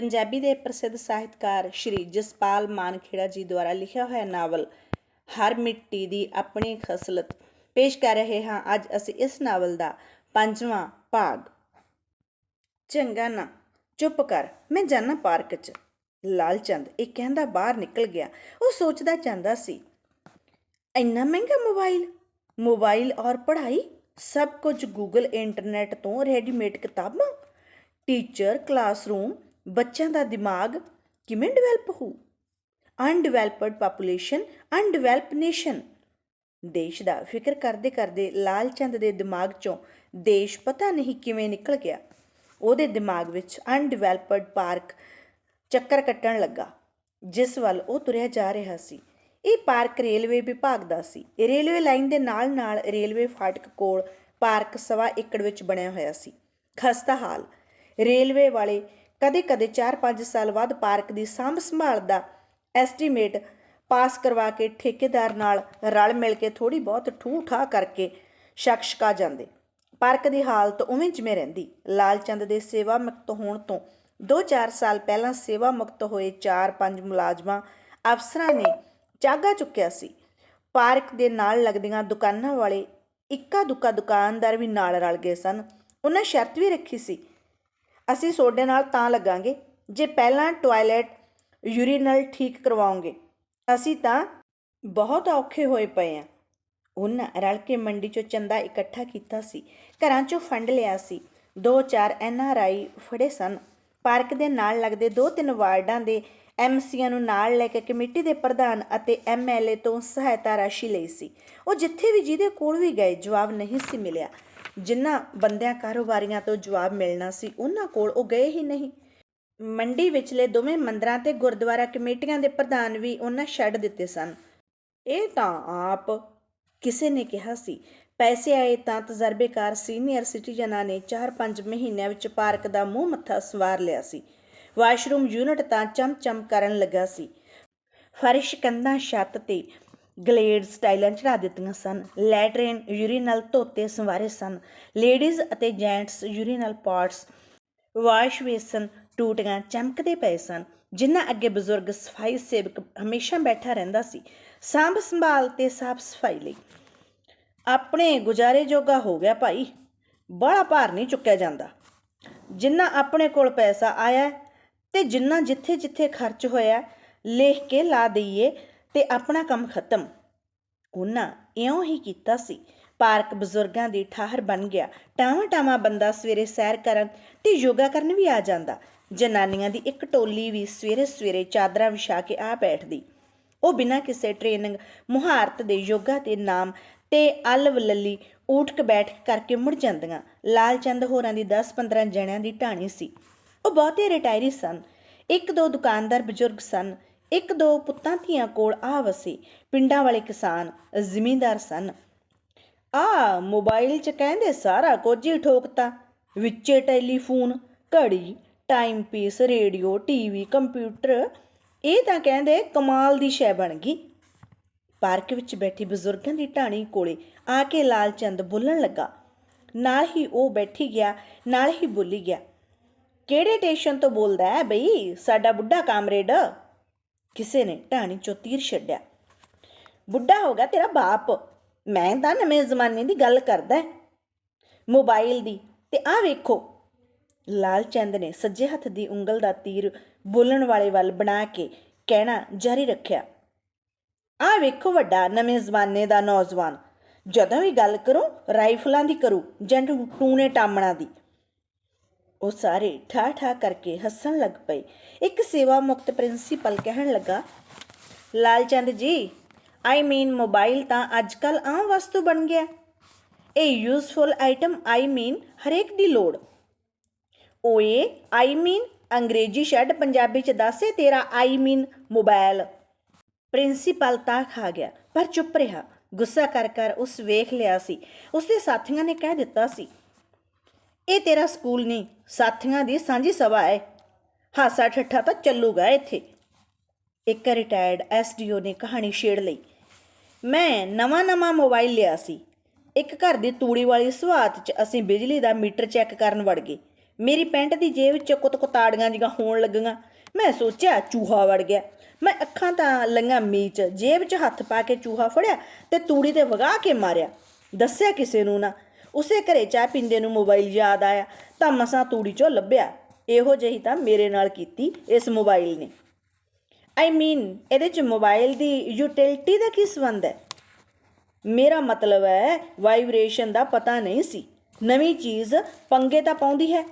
ਪੰਜਾਬੀ ਦੇ ਪ੍ਰਸਿੱਧ ਸਾਹਿਤਕਾਰ ਸ਼੍ਰੀ ਜਸਪਾਲ ਮਾਨਖੇੜਾ ਜੀ ਦੁਆਰਾ ਲਿਖਿਆ ਹੋਇਆ ਨਾਵਲ, ਹਰ ਮਿੱਟੀ ਦੀ ਆਪਣੀ ਖਸਲਤ, ਪੇਸ਼ ਕਰ ਰਹੇ ਹਾਂ ਅੱਜ ਅਸੀਂ ਇਸ ਨਾਵਲ ਦਾ ਪੰਜਵਾਂ ਭਾਗ। ਚੰਗਾ ਨਾ, ਚੁੱਪ ਕਰ, ਮੈਂ ਜਾਣਾ ਪਾਰਕ 'ਚ। ਲਾਲਚੰਦ ਇਹ ਕਹਿੰਦਾ ਬਾਹਰ ਨਿਕਲ ਗਿਆ। ਉਹ ਸੋਚਦਾ ਜਾਂਦਾ ਸੀ, ਇੰਨਾ ਮਹਿੰਗਾ ਮੋਬਾਈਲ? ਮੋਬਾਈਲ ਔਰ ਪੜ੍ਹਾਈ? ਸਭ ਕੁਝ ਗੂਗਲ ਇੰਟਰਨੈਟ ਤੋਂ ਰੈਡੀਮੇਡ ਕਿਤਾਬਾਂ? ਟੀਚਰ ਕਲਾਸਰੂਮ ਬੱਚਿਆਂ ਦਾ ਦਿਮਾਗ ਕਿਵੇਂ ਡਿਵੈਲਪ ਹੋਊ? ਅਨਡਿਵੈਲਪਡ ਪਾਪੂਲੇਸ਼ਨ ਅਨਡਿਵੈਲਪ ਨੇਸ਼ਨ ਦੇਸ਼ ਦਾ ਫਿਕਰ ਕਰਦੇ ਕਰਦੇ ਲਾਲ ਚੰਦ ਦੇ ਦਿਮਾਗ 'ਚੋਂ ਦੇਸ਼ ਪਤਾ ਨਹੀਂ ਕਿਵੇਂ ਨਿਕਲ ਗਿਆ। ਉਹਦੇ ਦਿਮਾਗ ਵਿੱਚ ਅਨਡਿਵੈਲਪਡ ਪਾਰਕ ਚੱਕਰ ਕੱਟਣ ਲੱਗਾ, ਜਿਸ ਵੱਲ ਉਹ ਤੁਰਿਆ ਜਾ ਰਿਹਾ ਸੀ। ਇਹ ਪਾਰਕ ਰੇਲਵੇ ਵਿਭਾਗ ਦਾ ਸੀ। ਰੇਲਵੇ ਲਾਈਨ ਦੇ ਨਾਲ ਨਾਲ ਰੇਲਵੇ ਫਾਟਕ ਕੋਲ ਪਾਰਕ ਸਵਾ ਏਕੜ ਵਿੱਚ ਬਣਿਆ ਹੋਇਆ ਸੀ। ਖਸਤਾ ਹਾਲ ਰੇਲਵੇ ਵਾਲੇ ਕਦੇ-ਕਦੇ 4-5 ਸਾਲ ਬਾਅਦ ਪਾਰਕ ਦੀ ਸਾਂਭ ਸੰਭਾਲ ਦਾ ਐਸਟੀਮੇਟ ਪਾਸ ਕਰਵਾ ਕੇ ਠੇਕੇਦਾਰ ਨਾਲ ਰਲ ਮਿਲ ਕੇ ਥੋੜੀ ਬਹੁਤ ਠੂ ਠਾ ਕਰਕੇ ਸ਼ਕਸ਼ਕਾ ਜਾਂਦੇ। ਪਾਰਕ ਦੀ ਹਾਲਤ ਉਵੇਂ ਜਿਵੇਂ ਰਹਿੰਦੀ। ਲਾਲਚੰਦ ਦੇ ਸੇਵਾ ਮੁਕਤ ਹੋਣ ਤੋਂ 2-4 ਸਾਲ ਪਹਿਲਾਂ ਸੇਵਾ ਮੁਕਤ ਹੋਏ 4-5 ਮੁਲਾਜ਼ਮਾਂ, ਅਫਸਰਾਂ ਨੇ ਚਾਗਾ ਚੁੱਕਿਆ ਸੀ। ਪਾਰਕ ਦੇ ਨਾਲ ਲੱਗਦੀਆਂ ਦੁਕਾਨਾਂ ਵਾਲੇ ਇੱਕਾ ਦੁੱਕਾ ਦੁਕਾਨਦਾਰ ਵੀ ਨਾਲ ਰਲ ਗਏ ਸਨ। ਉਹਨਾਂ ਸ਼ਰਤ ਵੀ ਰੱਖੀ ਸੀ ਅਸੀਂ ਤੁਹਾਡੇ ਨਾਲ ਤਾਂ ਲੱਗਾਂਗੇ ਜੇ ਪਹਿਲਾਂ ਟਾਇਲਟ ਯੂਰੀਨਲ ਠੀਕ ਕਰਵਾਉਂਗੇ। ਅਸੀਂ ਤਾਂ ਬਹੁਤ ਔਖੇ ਹੋਏ ਪਏ ਆ। ਉਹਨਾਂ ਰਲ ਕੇ ਮੰਡੀ ਚੋਂ ਚੰਦਾ ਇਕੱਠਾ ਕੀਤਾ ਸੀ, ਘਰਾਂ ਚੋਂ ਫੰਡ ਲਿਆ ਸੀ। ਦੋ ਚਾਰ ਐਨ ਆਰ ਆਈ ਫੜੇ ਸਨ। ਪਾਰਕ ਦੇ ਨਾਲ ਲੱਗਦੇ ਦੋ ਤਿੰਨ ਵਾਰਡਾਂ ਦੇ ਐਮਸੀਆਂ ਨੂੰ ਨਾਲ ਲੈ ਕੇ ਕਮੇਟੀ ਦੇ ਪ੍ਰਧਾਨ ਅਤੇ ਐਮਐਲਏ ਤੋਂ ਸਹਾਇਤਾ ਰਾਸ਼ੀ ਲਈ ਸੀ। ਉਹ ਜਿੱਥੇ ਵੀ ਜਿਹਦੇ ਕੋਲ ਵੀ ਗਏ, ਜਵਾਬ ਨਹੀਂ ਸੀ ਮਿਲਿਆ। ਜਿਨ੍ਹਾਂ ਬੰਦਿਆਂ ਕਾਰੋਬਾਰੀਆਂ ਤੋਂ ਜਵਾਬ ਮਿਲਣਾ ਸੀ, ਉਹਨਾਂ ਕੋਲ ਉਹ ਗਏ ਹੀ ਨਹੀਂ। ਮੰਡੀ ਵਿਚਲੇ ਦੋਵੇਂ ਮੰਦਰਾਂ ਤੇ ਗੁਰਦੁਆਰਾ ਕਮੇਟੀਆਂ ਦੇ ਪ੍ਰਧਾਨ ਵੀ ਉਹਨਾਂ ਛੱਡ ਦਿੱਤੇ ਸਨ। ਇਹ ਤਾਂ ਆਪ ਕਿਸੇ ਨੇ ਕਿਹਾ ਸੀ, ਪੈਸੇ ਆਏ ਤਾਂ ਤਜਰਬੇਕਾਰ ਸੀਨੀਅਰ ਸਿਟੀਜ਼ਨਾਂ ਨੇ 4-5 ਮਹੀਨਿਆਂ ਵਿੱਚ ਪਾਰਕ ਦਾ ਮੂੰਹ ਮੱਥਾ ਸਵਾਰ ਲਿਆ ਸੀ। ਵਾਸ਼ਰੂਮ ਯੂਨਿਟ ਤਾਂ ਚਮਚਮ ਕਰਨ ਲੱਗਾ ਸੀ। ਫਰਿਸ਼ ਕੰਧਾਂ ਛੱਤ ਤੇ ਗਲੇਡ ਸਟਾਈਲਾਂ ਚੜਾ ਦਿੱਤੀਆਂ ਸਨ। ਲੈਟਰਿਨ ਯੂਰੀਨਲ ਧੋਤੇ ਸੰਵਾਰੇ ਸਨ। ਲੇਡੀਜ਼ ਅਤੇ gents urinal parts wash basin ਟੂਟੀਆਂ ਚਮਕਦੇ ਪਏ ਸਨ। ਜਿਨ੍ਹਾਂ ਅੱਗੇ ਬਜ਼ੁਰਗ ਸਫ਼ਾਈ ਸੇਵਕ ਹਮੇਸ਼ਾ ਬੈਠਾ ਰਹਿੰਦਾ ਸੀ। ਸਾਂਭ ਸੰਭਾਲ ਤੇ ਸਾਫ਼ ਸਫ਼ਾਈ ਲਈ। ਆਪਣੇ ਗੁਜ਼ਾਰੇ ਜੋਗਾ ਹੋ ਗਿਆ ਭਾਈ। ਬੜਾ ਭਾਰ ਨਹੀਂ ਚੁੱਕਿਆ ਜਾਂਦਾ। ਜਿੰਨਾ ਆਪਣੇ ਕੋਲ ਪੈਸਾ ਆਇਆ ਹੈ ਤੇ ਜਿੰਨਾ ਜਿੱਥੇ ਜਿੱਥੇ ਖਰਚ ਹੋਇਆ ਲਿਖ ਕੇ ਲਾ ਦਈਏ। ਤੇ ਆਪਣਾ ਕੰਮ ਖਤਮ। ਉਹਨਾਂ ਇਉਂ ਹੀ ਕੀਤਾ ਸੀ। ਪਾਰਕ ਬਜ਼ੁਰਗਾਂ ਦੀ ਠਾਹਰ ਬਣ ਗਿਆ। ਟਾਵਾਂ ਟਾਵਾਂ ਬੰਦਾ ਸਵੇਰੇ ਸੈਰ ਕਰਨ ਤੇ ਯੋਗਾ ਕਰਨ ਵੀ ਆ ਜਾਂਦਾ। ਜਨਾਨੀਆਂ ਦੀ ਇੱਕ ਟੋਲੀ ਵੀ ਸਵੇਰੇ ਸਵੇਰੇ ਚਾਦਰਾਂ ਵਿਛਾ ਕੇ ਆ ਬੈਠਦੀ। ਉਹ ਬਿਨਾਂ ਕਿਸੇ ਟ੍ਰੇਨਿੰਗ ਮੁਹਾਰਤ ਦੇ ਯੋਗਾ ਦੇ ਨਾਮ ਤੇ ਅਲਵ ਲੱਲੀ ਊਠਕ ਬੈਠ ਕਰਕੇ ਮੁੜ ਜਾਂਦੀਆਂ। ਲਾਲਚੰਦ ਹੋਰਾਂ ਦੀ 10-15 ਜਣਿਆਂ ਦੀ ਢਾਣੀ ਸੀ। ਉਹ ਬਹੁਤੇ ਰਿਟਾਇਰੀ ਸਨ। ਇੱਕ ਦੋ ਦੁਕਾਨਦਾਰ ਬਜ਼ੁਰਗ ਸਨ। ਇੱਕ ਦੋ ਪੁੱਤਾਂ ਧੀਆਂ ਕੋਲ ਆ ਵਸੇ। ਪਿੰਡਾਂ ਵਾਲੇ ਕਿਸਾਨ ਜ਼ਿਮੀਂਦਾਰ ਸਨ। ਆ ਮੋਬਾਈਲ 'ਚ ਕਹਿੰਦੇ ਸਾਰਾ ਕੁਝ ਹੀ ਠੋਕਤਾ। ਵਿੱਚੇ ਟੈਲੀਫੋਨ, ਘੜੀ timepiece radio TV computer ਇਹ ਤਾਂ ਕਹਿੰਦੇ ਕਮਾਲ ਦੀ ਸ਼ੈ ਬਣ ਗਈ। ਪਾਰਕ ਵਿੱਚ ਬੈਠੀ ਬਜ਼ੁਰਗਾਂ ਦੀ ਢਾਣੀ ਕੋਲੇ ਆ ਕੇ ਲਾਲ ਚੰਦ ਬੋਲਣ ਲੱਗਾ। ਨਾਲ ਹੀ ਉਹ ਬੈਠੀ ਗਿਆ, ਨਾਲ ਹੀ ਬੋਲੀ ਗਿਆ। ਕਿਹੜੇ ਸਟੇਸ਼ਨ ਤੋਂ ਬੋਲਦਾ ਹੈ ਬਈ? ਸਾਡਾ ਬੁੱਢਾ ਕਾਮਰੇਡ? ਕਿਸੇ ਨੇ ਢਾਣੀ ਚੋਂ ਤੀਰ ਛੱਡਿਆ। ਬੁੱਢਾ ਹੋ ਗਿਆ ਤੇਰਾ ਬਾਪ। ਮੈਂ ਤਾਂ ਨਵੇਂ ਜ਼ਮਾਨੇ ਦੀ ਗੱਲ ਕਰਦਾ ਮੋਬਾਈਲ ਦੀ। ਤੇ ਆਹ ਵੇਖੋ। ਲਾਲਚੰਦ ਨੇ ਸੱਜੇ ਹੱਥ ਦੀ ਉਂਗਲ ਦਾ ਤੀਰ ਬੋਲਣ ਵਾਲੇ ਵੱਲ ਬਣਾ ਕੇ ਕਹਿਣਾ ਜਾਰੀ ਰੱਖਿਆ। ਆਹ ਵੇਖੋ ਵੱਡਾ ਨਵੇਂ ਜ਼ਮਾਨੇ ਦਾ ਨੌਜਵਾਨ। ਜਦੋਂ ਵੀ ਗੱਲ ਕਰੋ, ਰਾਈਫਲਾਂ ਦੀ ਕਰੂ ਜਾਂ ਟੂ- ਟੂਣੇ ਟਾਮਣਾ ਦੀ। ਉਹ ਸਾਰੇ ਠਾ ਠਾ ਕਰਕੇ ਹੱਸਣ ਲੱਗ ਪਏ। ਇੱਕ ਸੇਵਾ ਮੁਕਤ ਪ੍ਰਿੰਸੀਪਲ ਕਹਿਣ ਲੱਗਾ ਲਾਲਚੰਦ ਜੀ ਆਈ ਮੀਨ ਮੋਬਾਈਲ ਤਾਂ ਅੱਜਕੱਲ ਆਮ ਵਸਤੂ ਬਣ ਗਿਆ। ਇਹ ਯੂਜ਼ਫੁਲ ਆਈਟਮ ਆਈ ਮੀਨ ਹਰੇਕ ਦੀ ਲੋੜ। ਓਏ ਆਈ ਮੀਨ ਅੰਗਰੇਜ਼ੀ ਛੱਡ ਪੰਜਾਬੀ ਚ ਦੱਸੇ ਤੇਰਾ ਆਈ ਮੀਨ ਮੋਬਾਈਲ ਪ੍ਰਿੰਸੀਪਲ ਤਾਂ ਖਾ ਗਿਆ, ਪਰ ਚੁੱਪ ਰਿਹਾ। ਗੁੱਸਾ ਕਰ ਕਰ ਉਸ ਵੇਖ ਲਿਆ ਸੀ। ਉਸਦੇ ਸਾਥੀਆਂ ਨੇ ਕਹਿ ਦਿੱਤਾ ਸੀ ਇਹ ਤੇਰਾ ਸਕੂਲ ਨਹੀਂ, ਸਾਥੀਆਂ ਦੀ ਸਾਂਝੀ ਸਭਾ ਹੈ। ਹਾਸਾ ਠੱਠਾ ਤਾਂ ਚੱਲੂਗਾ ਇੱਥੇ। ਇੱਕ ਰਿਟਾਇਰਡ ਐਸਡੀਓ ਨੇ ਕਹਾਣੀ ਛੇੜ ਲਈ। ਮੈਂ ਨਵਾਂ ਨਵਾਂ ਮੋਬਾਈਲ ਲਿਆ ਸੀ। ਇੱਕ ਘਰ ਦੀ ਤੂੜੀ ਵਾਲੀ ਸਵਾਤ 'ਚ ਅਸੀਂ ਬਿਜਲੀ ਦਾ ਮੀਟਰ ਚੈੱਕ ਕਰਨ ਵੜ ਗਏ। ਮੇਰੀ ਪੈਂਟ ਦੀ ਜੇਬ 'ਚ ਕੁੱਤ-ਕੁਤਾੜੀਆਂ ਜਿਹੀਆਂ ਹੋਣ ਲੱਗੀਆਂ। ਮੈਂ ਸੋਚਿਆ ਚੂਹਾ ਵੜ ਗਿਆ। ਮੈਂ ਅੱਖਾਂ ਤਾਂ ਲਈਆਂ ਮੀਚ, ਜੇਬ 'ਚ ਹੱਥ ਪਾ ਕੇ ਚੂਹਾ ਫੜਿਆ ਤੇ ਤੂੜੀ ਤੇ ਵਗਾ ਕੇ ਮਾਰਿਆ। ਦੱਸਿਆ ਕਿਸੇ ਨੂੰ ਨਾ ਉਸੇ ਘਰੇ ਚਾਹ ਪੀਂਦੇ ਨੂੰ ਮੋਬਾਈਲ ਯਾਦ ਆਇਆ, ਤਾਂ ਮਸਾਂ ਤੂੜੀ 'ਚੋਂ ਲੱਭਿਆ। ਇਹੋ ਜਿਹੀ ਤਾਂ ਮੇਰੇ ਨਾਲ ਕੀਤੀ ਇਸ ਮੋਬਾਈਲ ਨੇ। ਆਈ ਮੀਨ ਇਹਦੇ 'ਚ ਮੋਬਾਈਲ ਦੀ ਯੂਟਿਲਿਟੀ ਦਾ ਕੀ ਸੰਬੰਧ ਹੈ? ਮੇਰਾ ਮਤਲਬ ਹੈ ਵਾਈਬ੍ਰੇਸ਼ਨ ਦਾ ਪਤਾ ਨਹੀਂ ਸੀ। ਨਵੀਂ ਚੀਜ਼ ਪੰਗੇ ਤਾਂ ਪਾਉਂਦੀ ਹੈ।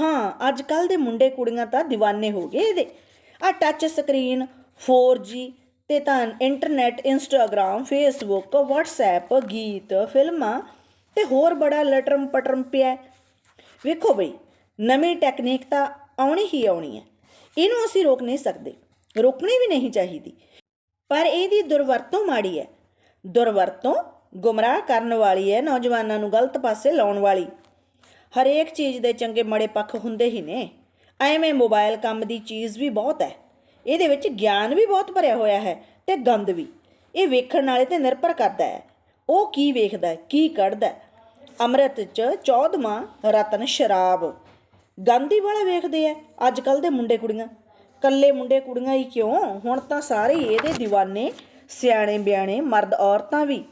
ਹਾਂ ਅੱਜ ਕੱਲ ਦੇ ਮੁੰਡੇ ਕੁੜੀਆਂ ਤਾਂ دیਵਾਨੇ ਹੋ ਗਏ ਇਹਦੇ। ਆ ਟੱਚ ਸਕਰੀਨ 4G ਤੇ ਤਾਂ ਇੰਟਰਨੈਟ ਇੰਸਟਾਗ੍ਰam ਫੇਸਬੁੱਕ WhatsApp, ਗੀਤ, ਫਿਲਮਾਂ ਤੇ ਹੋਰ ਬੜਾ ਲਟਰਮ ਪਟਰਮ ਪਿਆ ਵੇਖੋ ਬਈ, ਨਵੀਂ ਟੈਕਨੀਕ ਤਾਂ ਆਉਣੀ ਹੀ ਆਉਣੀ ਹੈ। ਇਹਨੂੰ ਅਸੀਂ ਰੋਕ ਨਹੀਂ ਸਕਦੇ। ਰੋਕਣੀ ਵੀ ਨਹੀਂ ਚਾਹੀਦੀ। ਪਰ ਇਹਦੀ ਦੁਰਵਰਤੋਂ ਮਾੜੀ ਹੈ। ਦੁਰਵਰਤੋਂ ਗੁੰਮਰਾਹ ਕਰਨ ਵਾਲੀ ਹੈ ਨੌਜਵਾਨਾਂ ਨੂੰ ਗਲਤ ਪਾਸੇ ਲਾਉਣ ਵਾਲੀ। ਹਰੇਕ ਚੀਜ਼ ਦੇ ਚੰਗੇ ਮਾੜੇ ਪੱਖ ਹੁੰਦੇ ਹੀ ਨੇ। ਐਵੇਂ ਮੋਬਾਈਲ ਕੰਮ ਦੀ ਚੀਜ਼ ਵੀ ਬਹੁਤ ਹੈ। ਇਹਦੇ ਵਿੱਚ ਗਿਆਨ ਵੀ ਬਹੁਤ ਭਰਿਆ ਹੋਇਆ ਹੈ ਤੇ ਗੰਦ ਵੀ। ਇਹ ਵੇਖਣ ਵਾਲੇ ਤੇ ਨਿਰਭਰ ਕਰਦਾ ਹੈ। ਉਹ ਕੀ ਵੇਖਦਾ ਕੀ ਕੱਢਦਾ ਅੰਮ੍ਰਿਤ ਚ ਚੌਦਵਾਂ ਰਤਨ ਸ਼ਰਾਬ। ਗਾਂਧੀ ਵਾਲਾ ਵੇਖਦੇ ਆ ਅੱਜ ਕੱਲ ਦੇ ਮੁੰਡੇ ਕੁੜੀਆਂ। ਕੱਲੇ ਮੁੰਡੇ ਕੁੜੀਆਂ ਹੀ ਕਿਉਂ? ਹੁਣ ਤਾਂ ਸਾਰੇ ਇਹਦੇ دیਵਾਨੇ ਸਿਆਣੇ ਬਿਆਣੇ, ਮਰਦ ਔਰਤਾਂ ਵੀ।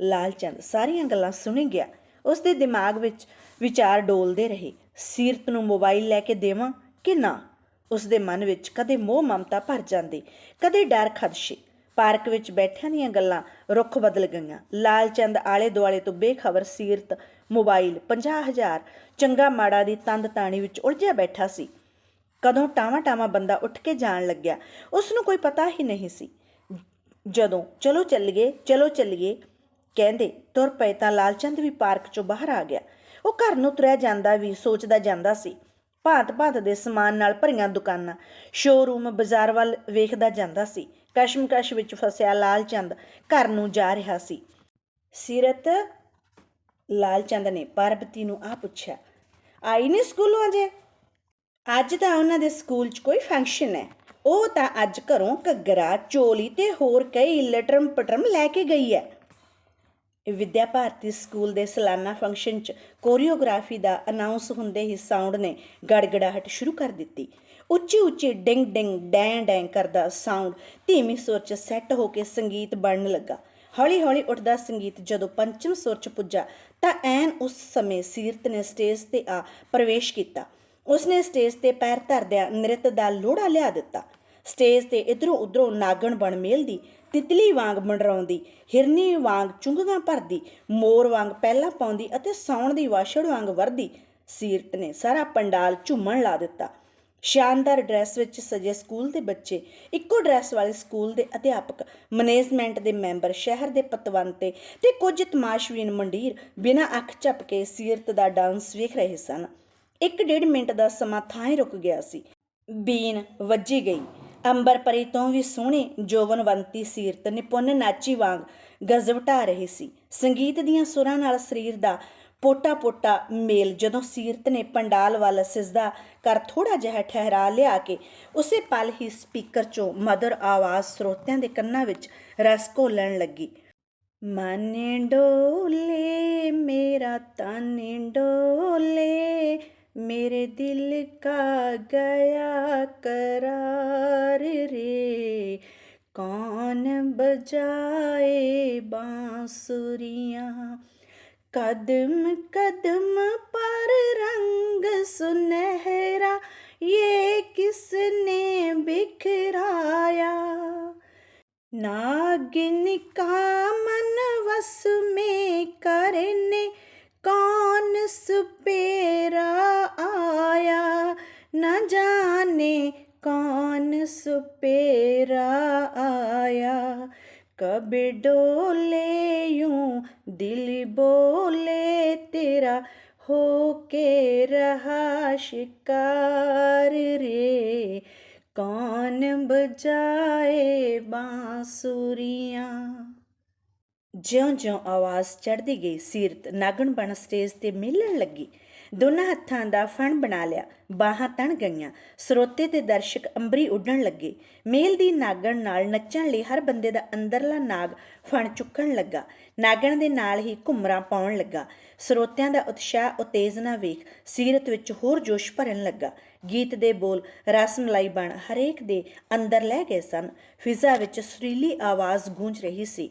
ਲਾਲਚੰਦ ਸਾਰੀਆਂ ਗੱਲਾਂ ਸੁਣੀ ਗਿਆ। ਉਸ ਦੇ ਦਿਮਾਗ ਵਿੱਚ ਵਿਚਾਰ ਡੋਲਦੇ ਰਹੇ। ਸੀਰਤ ਨੂੰ ਮੋਬਾਈਲ ਲੈ ਕੇ ਦੇਵਾਂ ਕਿ ਨਾ? ਉਸ ਦੇ ਮਨ ਵਿੱਚ ਕਦੇ ਮੋਹ ਮਮਤਾ ਭਰ ਜਾਂਦੀ, ਕਦੇ ਡਰ ਖਦਸ਼ੇ। ਪਾਰਕ ਵਿੱਚ ਬੈਠਿਆਂ ਦੀਆਂ ਗੱਲਾਂ ਰੁੱਖ ਬਦਲ ਗਈਆਂ। ਲਾਲਚੰਦ ਆਲੇ ਦੁਆਲੇ ਤੋਂ ਬੇਖਬਰ ਸੀਰਤ ਮੋਬਾਈਲ 50000 ਚੰਗਾ ਮਾੜਾ ਦੀ ਤੰਦ ਤਾਣੀ ਵਿੱਚ ਉਲਝਿਆ ਬੈਠਾ ਸੀ। ਕਦੋਂ ਟਾਵਾ ਟਾਵਾ ਬੰਦਾ ਉੱਠ ਕੇ ਜਾਣ ਲੱਗਿਆ। ਉਸ ਨੂੰ ਕੋਈ ਪਤਾ ਹੀ ਨਹੀਂ ਸੀ। ਜਦੋਂ ਚਲੋ ਚੱਲੀਏ ਚਲੋ ਚੱਲੀਏ, ਕਹਿੰਦੇ ਤੁਰ ਪਏ ਤਾਂ ਲਾਲਚੰਦ ਵੀ ਪਾਰਕ ਚੋਂ ਬਾਹਰ ਆ ਗਿਆ। ਉਹ ਘਰ ਨੂੰ ਤੁਰਿਆ ਜਾਂਦਾ ਵੀ ਸੋਚਦਾ ਜਾਂਦਾ ਸੀ। ਭਾਂਤ-ਭਾਂਤ ਦੇ ਸਮਾਨ ਨਾਲ ਭਰੀਆਂ ਦੁਕਾਨਾਂ ਸ਼ੋਰੂਮ ਬਾਜ਼ਾਰ ਵੱਲ ਵੇਖਦਾ ਜਾਂਦਾ ਸੀ। ਕਸ਼ਮਕਸ਼ ਵਿੱਚ ਫਸਿਆ ਲਾਲਚੰਦ ਘਰ ਨੂੰ ਜਾ ਰਿਹਾ ਸੀ। ਸੀਰਤ ਲਾਲਚੰਦ ਨੇ ਪਾਰਬਤੀ ਨੂੰ ਆ ਪੁੱਛਿਆ, ਆਈ ਨਹੀਂ ਸਕੂਲੋਂ ਅਜੇ? ਅੱਜ ਤਾਂ ਉਹਨਾਂ ਦੇ ਸਕੂਲ 'ਚ ਕੋਈ ਫੰਕਸ਼ਨ ਹੈ। ਉਹ ਤਾਂ ਅੱਜ ਘਰੋਂ ਘੱਗਰਾ, ਚੋਲੀ ਤੇ ਹੋਰ ਕਈ ਲਟਰਮ ਪਟਰਮ ਲੈ ਕੇ ਗਈ ਹੈ। ਵਿਦਿਆ ਭਾਰਤੀ ਸਕੂਲ ਦੇ ਸਾਲਾਨਾ ਫੰਕਸ਼ਨ 'ਚ ਕੋਰੀਓਗ੍ਰਾਫੀ ਦਾ ਅਨਾਉਂਸ ਹੁੰਦੇ ਹੀ ਸਾਊਂਡ ਨੇ ਗੜਗੜਾਹਟ ਸ਼ੁਰੂ ਕਰ ਦਿੱਤੀ। ਉੱਚੀ ਉੱਚੀ ਡਿੰਗ ਡਿੰਗ ਡੈਂ ਡੈਂ ਕਰਦਾ ਸਾਊਂਡ। ਧੀਮੀ ਸੁਰ 'ਚ ਸੈੱਟ ਹੋ ਕੇ ਸੰਗੀਤ ਬਣਨ ਲੱਗਾ। ਹੌਲੀ ਹੌਲੀ ਉੱਠਦਾ ਸੰਗੀਤ ਜਦੋਂ ਪੰਚਮ ਸੁਰ 'ਚ ਪੁੱਜਾ, ਤਾਂ ਐਨ ਉਸ ਸਮੇਂ ਸੀਰਤ ਨੇ ਸਟੇਜ ਤੇ ਆ ਪ੍ਰਵੇਸ਼ ਕੀਤਾ। ਉਸਨੇ ਸਟੇਜ ਤੇ ਪੈਰ ਧਰਦਿਆਂ ਨ੍ਰਿਤ ਦਾ ਲੋੜਾ ਲਿਆ ਦਿੱਤਾ। ਸਟੇਜ ਤੇ ਇਧਰੋਂ ਉਧਰੋਂ ਨਾਗਣ ਬਣ ਮੇਲਦੀ, ਤਿਤਲੀ ਵਾਂਗ ਮੰਡਰਾਉਂਦੀ, ਹਿਰਨੀ ਵਾਂਗ ਚੁੰਗਾਂ ਭਰਦੀ, ਮੋਰ ਵਾਂਗ ਪਹਿਲਾਂ ਪਾਉਂਦੀ ਅਤੇ ਸੌਣ ਦੀ ਵਾਛੜ ਵਾਂਗ ਵਰਦੀ। ਸੀਰਤ ਨੇ ਸਾਰਾ ਪੰਡਾਲ ਝੂਮਣ ਲਾ ਦਿੱਤਾ। ਸ਼ਾਨਦਾਰ ਡਰੈਸ ਵਿੱਚ ਸਜੇ ਸਕੂਲ ਦੇ ਬੱਚੇ, ਇੱਕੋ ਡਰੈਸ ਵਾਲੇ ਸਕੂਲ ਦੇ ਅਧਿਆਪਕ, ਮੈਨੇਜਮੈਂਟ ਦੇ ਮੈਂਬਰ, ਸ਼ਹਿਰ ਦੇ ਪਤਵੰਤੇ ਤੇ ਕੁਝ ਤਮਾਸ਼ਵੀਨ ਮੰਡੀਰ ਬਿਨਾਂ ਅੱਖ ਝਪਕੇ ਸੀਰਤ ਦਾ ਡਾਂਸ ਵੇਖ ਰਹੇ ਸਨ। ਇੱਕ ਡੇਢ ਮਿੰਟ ਦਾ ਸਮਾਂ ਥਾਂ ਹੀ ਰੁਕ ਗਿਆ ਸੀ। ਬੀਨ ਵੱਜੀ ਗਈ। ਅੰਬਰ ਪਰੀ ਤੋਂ ਵੀ ਸੋਹਣੀ, ਜੋਵਨਵੰਤੀ ਸੀਰਤ ਨਿਪੁੰਨ ਨਾਚੀ ਵਾਂਗ ਗਜ਼ਵਟਾ ਰਹੀ ਸੀ। ਸੰਗੀਤ ਦੀਆਂ ਸੁਰਾਂ ਨਾਲ ਸਰੀਰ ਦਾ ਪੋਟਾ ਪੋਟਾ ਮੇਲ ਜਦੋਂ ਸੀਰਤ ਨੇ ਪੰਡਾਲ ਵੱਲ ਸਿਜਦਾ ਕਰ ਥੋੜਾ ਜਿਹਾ ਠਹਿਰਾ ਲਿਆ ਕੇ ਉਸੇ ਪਲ ਹੀ ਸਪੀਕਰ ਚੋਂ ਮਦਰ ਆਵਾਜ਼ ਸਰੋਤਿਆਂ ਦੇ ਕੰਨਾਂ ਵਿੱਚ ਰਸ ਘੋਲਣ ਲੱਗੀ। ਮਨ ਡੋਲੇ, ਮੇਰਾ ਤਨ ਡੋਲੇ, ਮੇਰੇ ਦਿਲ ਕਾ ਗਿਆ ਕਰਾਰ ਰੇ। ਕੌਣ ਬਜਾਏ ਬਾਂਸੁਰੀਆਂ कदम कदम पर रंग सुनहरा ये किसने बिखराया नागिन का मन वस में करने कौन सुपेरा आया न जाने कौन सुपेरा आया कब डोले यूं दिल बोले तेरा हो के रहा शिकार रे कौन बजाए बांसुरियाँ ਜਿਉਂ-ਜਿਉਂ ਆਵਾਜ਼ ਚੜ੍ਹਦੀ ਗਈ ਸੀਰਤ ਨਾਗਣ ਬਣ ਸਟੇਜ ਤੇ ਮਿਲਣ ਲੱਗੀ ਦੋਨਾਂ ਹੱਥਾਂ ਦਾ ਫਣ ਬਣਾ ਲਿਆ, ਬਾਹਾਂ ਤਣ ਗਈਆਂ। ਸਰੋਤੇ ਤੇ ਦਰਸ਼ਕ ਅੰਬਰੀ ਉੱਡਣ ਲੱਗੇ। ਮੇਲ ਦੀ ਨਾਗਣ ਨਾਲ ਨੱਚਣ ਲਈ ਹਰ ਬੰਦੇ ਦਾ ਅੰਦਰਲਾ ਨਾਗ ਫਣ ਚੁੱਕਣ ਲੱਗਾ। ਨਾਗਣ ਦੇ ਨਾਲ ਹੀ ਘੁੰਮਰਾ ਪਾਉਣ ਲੱਗਾ। ਸਰੋਤਿਆਂ ਦਾ ਉਤਸ਼ਾਹ ਉਤੇਜਨਾ ਵੇਖ ਸੀਰਤ ਵਿੱਚ ਹੋਰ ਜੋਸ਼ ਭਰਨ ਲੱਗਾ। ਗੀਤ ਦੇ ਬੋਲ ਰਸਮਲਾਈ ਬਣ ਹਰੇਕ ਦੇ ਅੰਦਰ ਲੈ ਗਏ ਸਨ। ਫਿਜ਼ਾ ਵਿੱਚ ਸੁਰੀਲੀ ਆਵਾਜ਼ ਗੂੰਜ ਰਹੀ ਸੀ।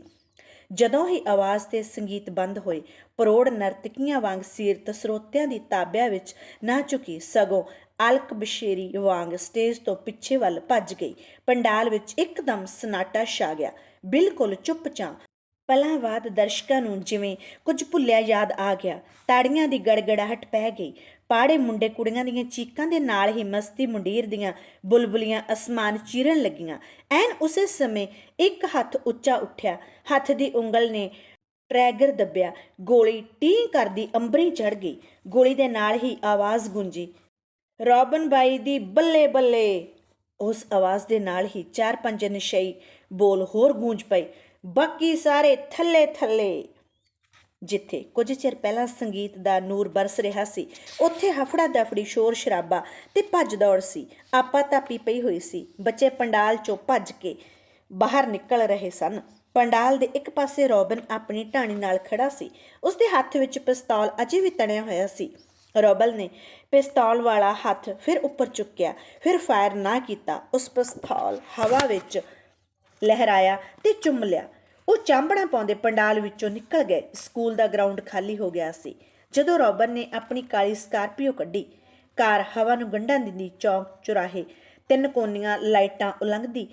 ਜਦੋਂ ਹੀ ਆਵਾਜ਼ ਤੇ ਸੰਗੀਤ ਬੰਦ ਹੋਏ, ਪਰੋੜ ਨਰਤਕੀਆਂ ਵਾਂਗ ਸੀਰਤ ਸਰੋਤਿਆਂ ਦੀ ਤਾਬਿਆ ਵਿੱਚ ਨਾ ਝੁਕੀ, ਸਗੋਂ ਅਲਕ ਬਸ਼ੇਰੀ ਵਾਂਗ ਸਟੇਜ ਤੋਂ ਪਿੱਛੇ ਵੱਲ ਭੱਜ ਗਈ। ਪੰਡਾਲ ਵਿੱਚ ਇੱਕਦਮ ਸਨਾਟਾ ਛਾ ਗਿਆ। ਬਿਲਕੁਲ ਚੁੱਪਚਾਪ ਪਲਾਂ ਬਾਅਦ ਦਰਸ਼ਕਾਂ ਨੂੰ ਜਿਵੇਂ ਕੁਝ ਭੁੱਲਿਆ ਯਾਦ ਆ ਗਿਆ, ਤਾੜੀਆਂ ਦੀ ਗੜਗੜਾਹਟ ਪੈ ਗਈ। ਪਾੜੇ ਮੁੰਡੇ ਕੁੜੀਆਂ ਦੀਆਂ ਚੀਕਾਂ ਦੇ ਨਾਲ ਹੀ ਮਸਤੀ ਮੁੰਡੀਰ ਦੀਆਂ ਬੁਲਬੁਲੀਆਂ ਅਸਮਾਨ ਚੀਰਨ ਲੱਗੀਆਂ। ਐਨ ਉਸੇ ਸਮੇਂ ਇੱਕ ਹੱਥ ਉੱਚਾ ਉੱਠਿਆ। ਹੱਥ ਦੀ ਉਂਗਲ ਨੇ ਟਰੈਗਰ ਦੱਬਿਆ। ਗੋਲੀ ਟੀ ਕਰਦੀ ਅੰਬਰੀ ਚੜ ਗਈ। ਗੋਲੀ ਦੇ ਨਾਲ ਹੀ ਆਵਾਜ਼ ਗੂੰਜੀ, ਰੌਬਨ ਬਾਈ ਦੀ ਬੱਲੇ ਬੱਲੇ! ਉਸ ਆਵਾਜ਼ ਦੇ ਨਾਲ ਹੀ ਚਾਰ ਪੰਜ ਨਸ਼ਈ ਬੋਲ ਹੋਰ ਗੂੰਜ ਪਈ, ਬਾਕੀ ਸਾਰੇ ਥੱਲੇ ਥੱਲੇ! ਜਿੱਥੇ ਕੁਝ ਚਿਰ ਪਹਿਲਾਂ ਸੰਗੀਤ ਦਾ ਨੂਰ ਬਰਸ ਰਿਹਾ ਸੀ, ਉੱਥੇ ਹਫੜਾ ਦਫੜੀ ਸ਼ੋਰ ਸ਼ਰਾਬਾ ਤੇ ਭੱਜ ਦੌੜ ਸੀ। ਆਪਾ ਤਾਪੀ ਪਈ ਹੋਈ ਸੀ। ਬੱਚੇ ਪੰਡਾਲ ਚੋਂ ਭੱਜ ਕੇ ਬਾਹਰ ਨਿਕਲ ਰਹੇ ਸਨ। ਪੰਡਾਲ ਦੇ ਇੱਕ ਪਾਸੇ ਰੋਬਨ ਆਪਣੀ ਢਾਣੀ ਨਾਲ ਖੜਾ ਸੀ। ਉਸ ਦੇ ਹੱਥ ਵਿੱਚ ਪਿਸਤੌਲ ਅਜੇ ਵੀ ਤਣਿਆ ਹੋਇਆ ਸੀ। ਰੋਬਲ ਨੇ ਪਿਸਤੌਲ ਵਾਲਾ ਹੱਥ ਫਿਰ ਉੱਪਰ ਚੁੱਕਿਆ, ਫਿਰ ਫਾਇਰ ਨਾ ਕੀਤਾ। ਉਸ ਪਿਸਤੌਲ ਹਵਾ ਵਿੱਚ ਲਹਿਰਾਇਆ ਤੇ ਚੁੰਮ ਲਿਆ। ਉਹ ਚਾਂਬਣਾ ਪਾਉਂਦੇ ਪੰਡਾਲ ਵਿੱਚੋਂ ਨਿਕਲ ਗਏ। ਸਕੂਲ ਦਾ ਗਰਾਊਂਡ ਖਾਲੀ ਹੋ ਗਿਆ ਸੀ। ਜਦੋਂ ਰੋਬਨ ਨੇ ਆਪਣੀ ਕਾਲੀ ਸਕਾਰਪੀਓ ਕੱਢੀ, ਕਾਰ ਹਵਾ ਨੂੰ ਗੰਢਾਂ ਦਿੰਦੀ ਚੌਂਕ ਚੁਰਾਹੇ, ਤਿੰਨ ਕੋਨੀਆਂ ਲਾਈਟਾਂ ਉਲੰਘਦੀ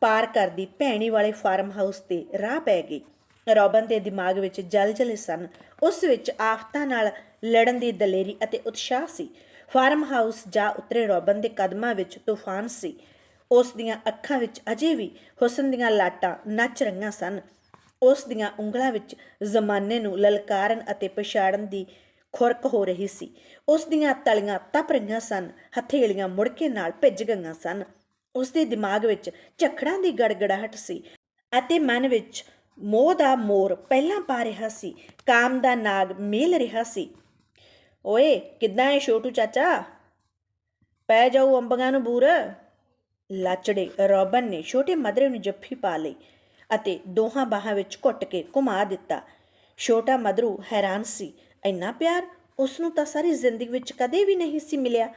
ਪਾਰ ਕਰਦੀ ਭੈਣੀ ਵਾਲੇ ਫਾਰਮ ਹਾਊਸ ਤੇ ਰਾਹ ਪੈ ਗਈ। ਰੋਬਨ ਦੇ ਦਿਮਾਗ ਵਿੱਚ ਜਲ-ਜਲੇ ਸਨ। ਉਸ ਵਿੱਚ ਆਫਤਾਂ ਨਾਲ ਲੜਨ ਦੀ ਦਲੇਰੀ ਅਤੇ ਉਤਸ਼ਾਹ ਸੀ। ਫਾਰਮ ਹਾਊਸ ਜਾ ਉਤਰੇ ਰੋਬਨ ਦੇ ਕਦਮਾਂ ਵਿੱਚ ਤੂਫਾਨ ਸੀ। ਉਸ ਦੀਆਂ ਅੱਖਾਂ ਵਿੱਚ ਅਜੇ ਵੀ ਹੁਸਨ ਦੀਆਂ ਲਾਟਾਂ ਨੱਚ ਰਹੀਆਂ ਸਨ। ਉਸ ਦੀਆਂ ਉਂਗਲਾਂ ਵਿੱਚ ਜ਼ਮਾਨੇ ਨੂੰ ਲਲਕਾਰਨ ਅਤੇ ਪਛਾੜਨ ਦੀ ਖੁਰਕ ਹੋ ਰਹੀ ਸੀ। ਉਸ ਦੀਆਂ ਤਲੀਆਂ ਤਪ ਰਹੀਆਂ ਸਨ, ਹਥੇਲੀਆਂ ਮੁੜਕੇ ਨਾਲ ਭਿੱਜ ਗਈਆਂ ਸਨ। ਉਸ ਦੇ ਦਿਮਾਗ ਵਿੱਚ ਝਖੜਾਂ ਦੀ ਗੜਗੜਾਹਟ ਸੀ ਅਤੇ ਮਨ ਵਿੱਚ ਮੋਹ ਦਾ ਮੋਰ ਪਹਿਲਾਂ ਪਾ ਰਿਹਾ ਸੀ, ਕਾਮ ਦਾ ਨਾਗ ਮੇਲ ਰਿਹਾ ਸੀ। ਓਏ, ਕਿੱਦਾਂ ਏ ਛੋਟੂ ਚਾਚਾ? ਪੈ ਜਾਊ ਅੰਬੀਆਂ ਨੂੰ ਬੂਰ। ਲਾਚੜੇ ਰੋਬਨ ਨੇ ਛੋਟੇ ਮਦਰੇ ਨੂੰ ਜੱਫੀ ਪਾ ਲਈ ਅਤੇ ਦੋਹਾਂ ਬਾਹਾਂ ਵਿੱਚ ਘੁੱਟ ਕੇ ਘੁਮਾ ਦਿੱਤਾ। ਛੋਟਾ ਮਦਰੂ ਹੈਰਾਨ ਸੀ। ਇੰਨਾ ਪਿਆਰ? ਉਸ ਨੂੰ ਤਾਂ ਸਾਰੀ ਜ਼ਿੰਦਗੀ ਵਿੱਚ ਕਦੇ ਵੀ ਨਹੀਂ ਸੀ ਮਿਲਿਆ।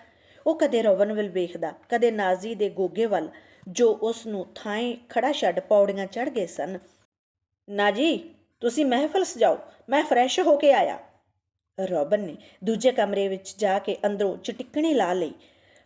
ਉਹ ਕਦੇ ਰੋਬਨ ਵੱਲ ਵੇਖਦਾ, ਕਦੇ ਨਾਜ਼ੀ ਦੇ ਗੋਗੇ ਵੱਲ, ਜੋ ਉਸ ਨੂੰ ਥਾਂ ਖੜਾ ਛੱਡ ਪੌੜੀਆਂ ਚੜ ਗਏ ਸਨ। ਨਾ ਜੀ ਤੁਸੀਂ ਮਹਿਫਲ ਸਜਾਓ, ਮੈਂ ਫਰੈਸ਼ ਹੋ ਕੇ ਆਇਆ। ਰੋਬਨ ਨੇ ਦੂਜੇ ਕਮਰੇ ਵਿੱਚ ਜਾ ਕੇ ਅੰਦਰੋਂ ਚਟਿਕਣੀ ਲਾ ਲਈ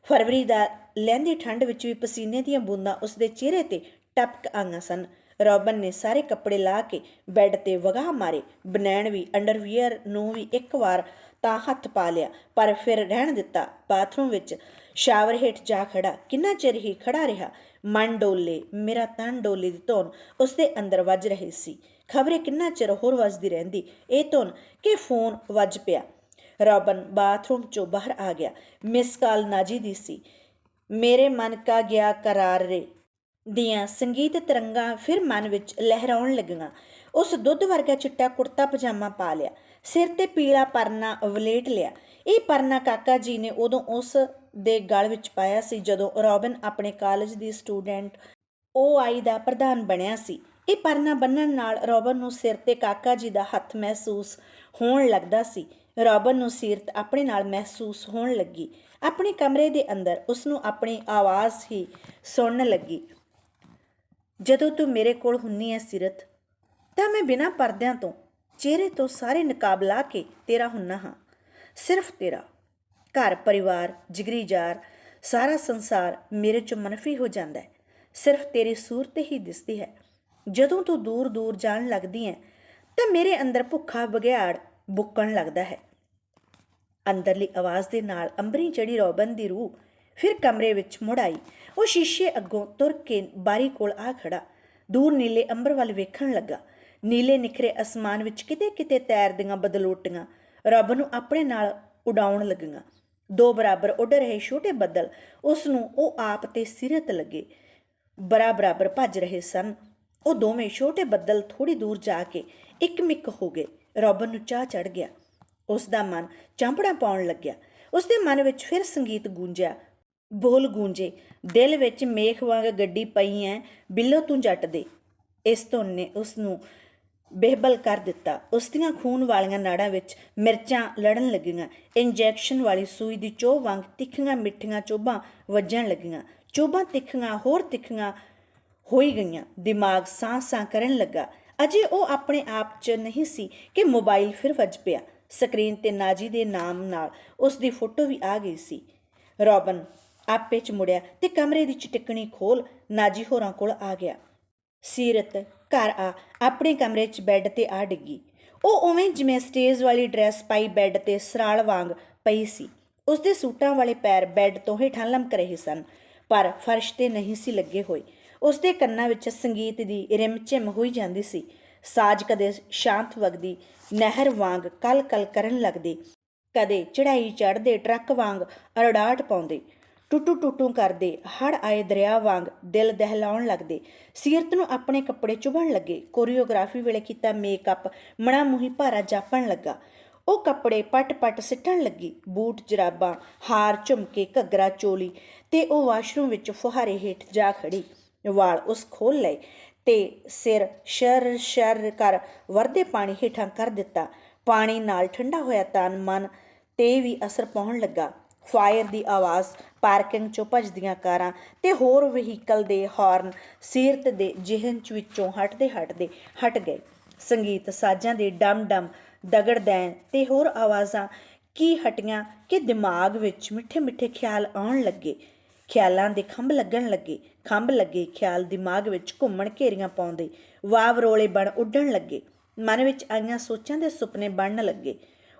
ਫਰਵਰੀ ਦਾ ਲਹਿੰਦੀ ਠੰਡ ਵਿੱਚ ਵੀ ਪਸੀਨੇ ਦੀਆਂ ਬੂੰਦਾਂ ਉਸ ਦੇ ਚਿਹਰੇ ਤੇ ਟਪਕ ਆਈਆਂ ਸਨ। ਰੋਬਨ ਨੇ ਸਾਰੇ ਕੱਪੜੇ ਲਾ ਕੇ ਬੈੱਡ ਤੇ ਵਗਾਹ ਮਾਰੇ। ਬਨੈਣ ਵੀ, ਅੰਡਰਵੀਅਰ ਨੂੰ ਵੀ ਇੱਕ ਵਾਰ ਤਾਂ ਹੱਥ ਪਾ ਲਿਆ, ਪਰ ਫਿਰ ਰਹਿਣ ਦਿੱਤਾ। ਬਾਥਰੂਮ ਵਿੱਚ ਸ਼ਾਵਰ ਹੇਠ ਜਾ ਖੜਾ ਕਿੰਨਾ ਚਿਰ ਹੀ ਖੜਾ ਰਿਹਾ? ਮਨ ਡੋਲੇ, ਮੇਰਾ ਤਨ ਡੋਲੇ ਦੀ ਧੁਨ ਉਸ ਦੇ ਅੰਦਰ ਵੱਜ ਰਹੀ ਸੀ। ਖਬਰੇ ਕਿੰਨਾ ਚਿਰ ਹੋਰ ਵੱਜਦੀ ਰਹਿੰਦੀ? ਇਹ ਧੁਨ ਕਿ ਫੋਨ ਵੱਜ ਪਿਆ? ਰੋਬਨ ਬਾਥਰੂਮ ਚੋਂ ਬਾਹਰ ਆ ਗਿਆ। ਮਿਸ ਕਾਲ ਨਾਜੀ ਦੀ ਸੀ। ਮੇਰੇ ਮਨ ਕਾ ਗਿਆ ਕਰਾਰ ਰੇ। ਦੀਆਂ ਸੰਗੀਤ ਤਰੰਗਾਂ ਫਿਰ ਮਨ ਵਿੱਚ ਲਹਿਰਾਉਣ ਲੱਗੀਆਂ। ਉਸ ਦੁੱਧ ਵਰਗਾ ਚਿੱਟਾ ਕੁੜਤਾ ਪਜਾਮਾ ਪਾ ਲਿਆ। ਸਿਰ ਤੇ ਪੀਲਾ ਪਰਨਾ ਵਲੇਟ ਲਿਆ। ਇਹ ਪਰਨਾ ਕਾਕਾ ਜੀ ਨੇ ਉਦੋਂ ਉਸ ਦੇ ਗਲ ਵਿੱਚ ਪਾਇਆ ਸੀ ਜਦੋਂ ਰੋਬਿਨ ਆਪਣੇ ਕਾਲਜ ਦੀ ਸਟੂਡੈਂਟ ਓਆਈ ਦਾ ਪ੍ਰਧਾਨ ਬਣਿਆ ਸੀ। ਇਹ ਪਰਨਾ ਬੰਨਣ ਨਾਲ ਰੋਬਨ ਨੂੰ ਸਿਰ ਤੇ ਕਾਕਾ ਜੀ ਦਾ ਹੱਥ ਮਹਿਸੂਸ ਹੋਣ ਲੱਗਦਾ ਸੀ। ਰੋਬਨ ਨੂੰ ਸੀਰਤ ਆਪਣੇ ਨਾਲ ਮਹਿਸੂਸ ਹੋਣ ਲੱਗੀ। ਆਪਣੇ ਕਮਰੇ ਦੇ ਅੰਦਰ ਉਸ ਨੂੰ ਆਪਣੀ ਆਵਾਜ਼ ਹੀ ਸੁਣਨ ਲੱਗੀ। ਜਦੋਂ ਤੂੰ ਮੇਰੇ ਕੋਲ ਹੁੰਨੀ ਹੈ ਸੀਰਤ, ਤਾਂ ਮੈਂ ਬਿਨਾਂ ਪਰਦਿਆਂ ਤੋਂ ਚਿਹਰੇ ਤੋਂ ਸਾਰੇ ਨਕਾਬ ਲਾ ਕੇ ਤੇਰਾ ਹੁੰਨਾ ਹਾਂ। ਸਿਰਫ ਤੇਰਾ। ਘਰ, ਪਰਿਵਾਰ ਜਿਗਰੀ ਜਾਰ ਸਾਰਾ ਸੰਸਾਰ ਮੇਰੇ ਚੋਂ ਮਨਫੀ ਹੋ ਜਾਂਦਾ ਹੈ। ਸਿਰਫ ਤੇਰੀ ਸੂਰਤ ਹੀ ਦਿਸਦੀ ਹੈ। ਜਦੋਂ ਤੂੰ ਦੂਰ ਦੂਰ ਜਾਣ ਲੱਗਦੀ ਹੈ ਤਾਂ ਮੇਰੇ ਅੰਦਰ ਭੁੱਖਾ ਬਗਿਆੜ ਬੁੱਕਣ ਲੱਗਦਾ ਹੈ। ਅੰਦਰਲੀ ਆਵਾਜ਼ ਦੇ ਨਾਲ ਅੰਬਰੀ ਚੜੀ ਰੋਬਨ ਦੀ ਰੂਹ ਫਿਰ ਕਮਰੇ ਵਿੱਚ ਮੁੜ ਆਈ। ਉਹ ਸ਼ੀਸ਼ੇ ਅੱਗੋਂ ਤੁਰ ਕੇ ਬਾਰੀ ਕੋਲ ਆ ਖੜਾ। ਦੂਰ ਨੀਲੇ ਅੰਬਰ ਵੱਲ ਵੇਖਣ ਲੱਗਾ। ਨੀਲੇ ਨਿਖਰੇ ਅਸਮਾਨ ਵਿੱਚ ਕਿਤੇ ਕਿਤੇ ਤੈਰਦੀਆਂ ਬਦਲੋਟੀਆਂ ਰੱਬ ਨੂੰ ਆਪਣੇ ਨਾਲ ਉਡਾਉਣ ਲੱਗੀਆਂ। ਦੋ ਬਰਾਬਰ ਉੱਡ ਰਹੇ ਛੋਟੇ ਬੱਦਲ ਉਸ ਨੂੰ ਉਹ ਆਪ ਤੇ ਸਿਰਤ ਲੱਗੇ। ਬਰਾ ਬਰਾਬਰ ਭੱਜ ਰਹੇ ਸਨ। ਉਹ ਦੋਵੇਂ ਛੋਟੇ ਬੱਦਲ ਥੋੜੀ ਦੂਰ ਜਾ ਕੇ ਇੱਕ ਮਿੱਕ ਹੋ ਗਏ। ਰੋਬਨ ਨੂੰ ਚਾਹ ਚੜ ਗਿਆ। ਉਸ ਦਾ ਮਨ ਚਾਂਪੜਾ ਪਾਉਣ ਲੱਗਿਆ। ਉਸ ਦੇ ਮਨ ਵਿੱਚ ਫਿਰ ਸੰਗੀਤ ਗੂੰਜਿਆ। ਬੋਲ ਗੂੰਜੇ, ਦਿਲ ਵਿੱਚ ਮੇਖ ਵਾਂਗ ਗੱਡੀ ਪਈ ਐ, ਬਿੱਲੋ ਤੂੰ ਜੱਟ ਦੇ। ਇਸ ਧੁਨ ਨੇ ਉਸ ਨੂੰ ਬੇਹਬਲ ਕਰ ਦਿੱਤਾ। ਉਸ ਦੀਆਂ ਖੂਨ ਵਾਲੀਆਂ ਨਾੜਾਂ ਵਿੱਚ ਮਿਰਚਾਂ ਲੜਨ ਲੱਗੀਆਂ। ਇੰਜੈਕਸ਼ਨ ਵਾਲੀ ਸੂਈ ਦੀ ਚੋਹ ਵਾਂਗ ਤਿੱਖੀਆਂ ਮਿੱਠੀਆਂ ਚੋਭਾਂ ਵੱਜਣ ਲੱਗੀਆਂ। ਚੋਭਾਂ ਤਿੱਖੀਆਂ, ਹੋਰ ਤਿੱਖੀਆਂ ਹੋਈ ਗਈਆਂ। ਦਿਮਾਗ ਸਾਹ ਸਾਹ ਕਰਨ ਲੱਗਾ। ਅਜੇ ਉਹ ਆਪਣੇ ਆਪ 'ਚ ਨਹੀਂ ਸੀ ਕਿ ਮੋਬਾਈਲ ਫਿਰ ਵੱਜ ਪਿਆ। ਸਕਰੀਨ ਤੇ ਨਾਜੀ ਦੇ ਨਾਮ ਨਾਲ ਉਸ ਦੀ ਫੋਟੋ ਵੀ ਆ ਗਈ ਸੀ। ਰੋਬਨ ਆਪੇ 'ਚ ਮੁੜਿਆ ਤੇ ਕਮਰੇ ਦੀ ਚਟਕਣੀ ਖੋਲ ਨਾਜੀ ਹੋਰਾਂ ਕੋਲ ਆ ਗਿਆ। ਸੀਰਤ, ਘਰ ਆ, ਆਪਣੇ ਕਮਰੇ 'ਚ ਬੈੱਡ ਤੇ ਆ ਡਿੱਗੀ। ਉਹ ਉਵੇਂ ਜਿਵੇਂ ਸਟੇਜ ਵਾਲੀ ਡਰੈਸ ਪਾਈ ਬੈੱਡ ਤੇ ਸਰਾਲ ਵਾਂਗ ਪਈ ਸੀ। ਉਸ ਦੇ ਸੂਟਾਂ ਵਾਲੇ ਪੈਰ ਬੈੱਡ ਤੋਂ ਹੇਠਾਂ ਲਮਕ ਰਹੇ ਸਨ, ਪਰ ਫਰਸ਼ ਤੇ ਨਹੀਂ ਸੀ ਲੱਗੇ ਹੋਏ। ਉਸ ਦੇ ਕੰਨਾਂ ਵਿੱਚ ਸੰਗੀਤ ਦੀ ਰਿਮਝਿਮ ਹੋਈ ਜਾਂਦੀ ਸੀ। ਸਾਜ਼ ਕਦੇ ਸ਼ਾਂਤ ਵਗਦੀ, ਨਹਿਰ ਵਾਂਗ ਕਲ-ਕਲ ਕਰਨ ਲੱਗਦੇ। ਕਦੇ ਚੜਾਈ ਚੜਦੇ ਟਰੱਕ ਵਾਂਗ ਅਰੜਾਟ ਪਾਉਂਦੇ। ਟੁੱਟੂ ਟੁੱਟੂ ਕਰਦੇ ਹੜ ਆਏ ਦਰਿਆ ਵਾਂਗ ਦਿਲ ਦਹਿਲਾਉਣ ਲੱਗਦੇ। ਸੀਰਤ ਨੂੰ ਆਪਣੇ ਕੱਪੜੇ ਚੁਭਣ ਲੱਗੇ। ਕੋਰੀਓਗ੍ਰਾਫੀ ਵੇਲੇ ਕੀਤਾ ਮੇਕਅਪ, ਮਣਾ ਮੁਹੀ ਭਾਰਾ ਜਾਪਣ ਲੱਗਾ। ਉਹ ਕੱਪੜੇ ਪਟ-ਪਟ ਸਿੱਟਣ ਲੱਗੀ। ਬੂਟ, ਜਰਾਬਾਂ, ਹਾਰ, ਝੁਮਕੇ, ਘੱਗਰਾ, ਚੋਲੀ ਤੇ ਉਹ ਵਾਸ਼ਰੂਮ ਵਿੱਚ ਫੁਹਾਰੇ ਹੇਠ ਜਾ ਖੜੀ ਵਾਲ ਉਸ ਖੋਲ ਲਏ ਤੇ ਸਿਰ ਸ਼ਰ ਸ਼ਰ ਕਰ ਵਰਦੇ ਪਾਣੀ ਹੇਠਾਂ ਕਰ ਦਿੱਤਾ। ਪਾਣੀ ਨਾਲ ਠੰਡਾ ਹੋਇਆ ਤਨ ਮਨ ਤੇ ਵੀ ਅਸਰ ਪਾਉਣ ਲੱਗਾ। ਫਾਇਰ ਦੀ ਆਵਾਜ਼, ਪਾਰਕਿੰਗ ਚੋਂ ਭੱਜਦੀਆਂ ਕਾਰਾਂ ਤੇ ਹੋਰ ਵਹੀਕਲ ਦੇ ਹਾਰਨ ਸੀਰਤ ਦੇ ਜਿਹਨ ਚ ਵਿੱਚੋਂ ਹਟਦੇ ਹਟਦੇ ਹਟ ਗਏ। ਸੰਗੀਤ ਸਾਜ਼ਾਂ ਦੇ ਡਮ ਡਮ ਦਗੜਦੈਨ ਤੇ ਹੋਰ ਆਵਾਜ਼ਾਂ ਕੀ ਹਟੀਆਂ ਕਿ ਦਿਮਾਗ ਵਿੱਚ ਮਿੱਠੇ ਮਿੱਠੇ ਖਿਆਲ ਆਉਣ ਲੱਗੇ। ਖਿਆਲਾਂ ਦੇ ਖੰਭ ਲੱਗਣ ਲੱਗੇ, ਖੰਭ ਲੱਗੇ ਖਿਆਲ ਦਿਮਾਗ ਵਿੱਚ ਘੁੰਮਣ ਘੇਰੀਆਂ ਪਾਉਂਦੇ, ਵਾਵ ਰੋਲੇ ਬਣ ਉੱਡਣ ਲੱਗੇ, ਮਨ ਵਿੱਚ ਆਈਆਂ ਸੋਚਾਂ ਦੇ ਸੁਪਨੇ ਬਣਨ ਲੱਗੇ।